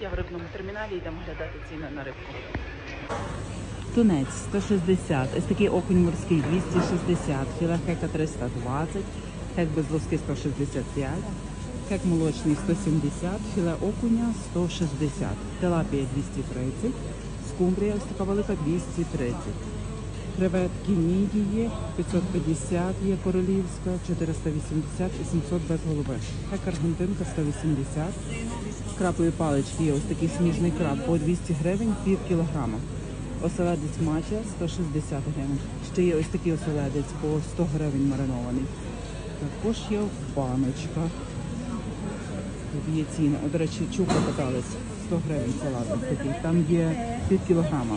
Я в рибному терміналі йдемо глядати ціни на рибку. Тунець 160, ось такий окунь морський 260, філе хека 320, хек без лоски 165, хек молочний 170, філе окуня 160, телапія 230, скумбрія ось така велика 230. Креветки мідії 550 є королівська, 480 і 700 без голови. Хек аргентинка 180. Крапові палички є ось такий сніжний краб по 200 гривень, пів кілограма. Оселедець мача 160 гривень. Ще є ось такий оселедець по 100 гривень маринований. Також є. Тут є ціни. О, до речі, чука катались 100 гривень салат ось такий. Там є пів кілограма.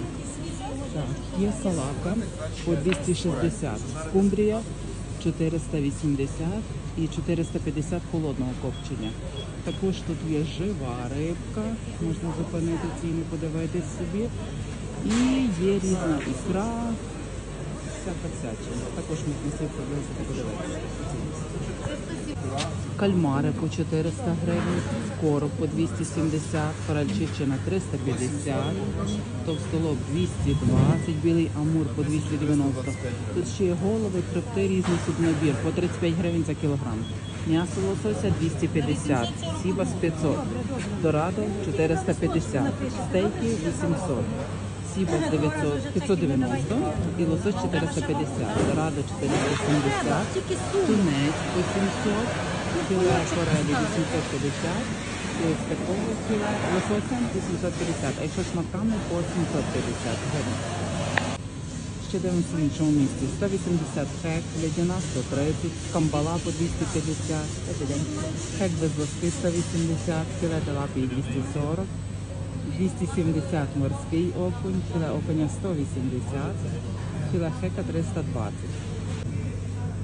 Так, є салака по 260, скумбрія 480 і 450 холодного копчення. Також тут є жива рибка, можна зупинити ціни, подивитись собі. І є різна ікра, всяка всячина. Також можна собі подивитися. Кальмари по 400 гривень, короб по 270, форельчичина 350, товстолоб 220, білий амур по 290. Тут ще є голови, хребти, різний субнабір по 35 гривень за кілограм. М'ясо лосося 250, сібас 500, дорадо 450, стейки 800. Сібас 900, 590 і лосось 450, дорадо 470, тунець по 700, філе форелі 850, і ось такого філе лосося 850, а якщо смаками по 750 гривень. Ще дивимося в іншому місці. 180 хек, лядяна 130, камбала по 250, хек без лоски 180, філе телапії 240, 270 морський окунь, філе окуня 180, філе хека 320.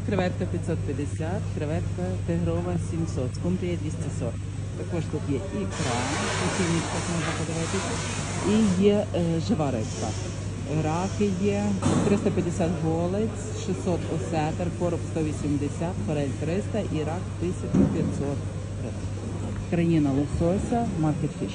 Креветка 550, креветка тигрова 700, скумбрія 240. Також тут є ікра, у цінниках можна подивитися, і є е, жива рибка. Раки є 350 голець, 600 осетр, короб 180, форель 300 і рак 1500 гривень. Країна лосося, маркет фіш.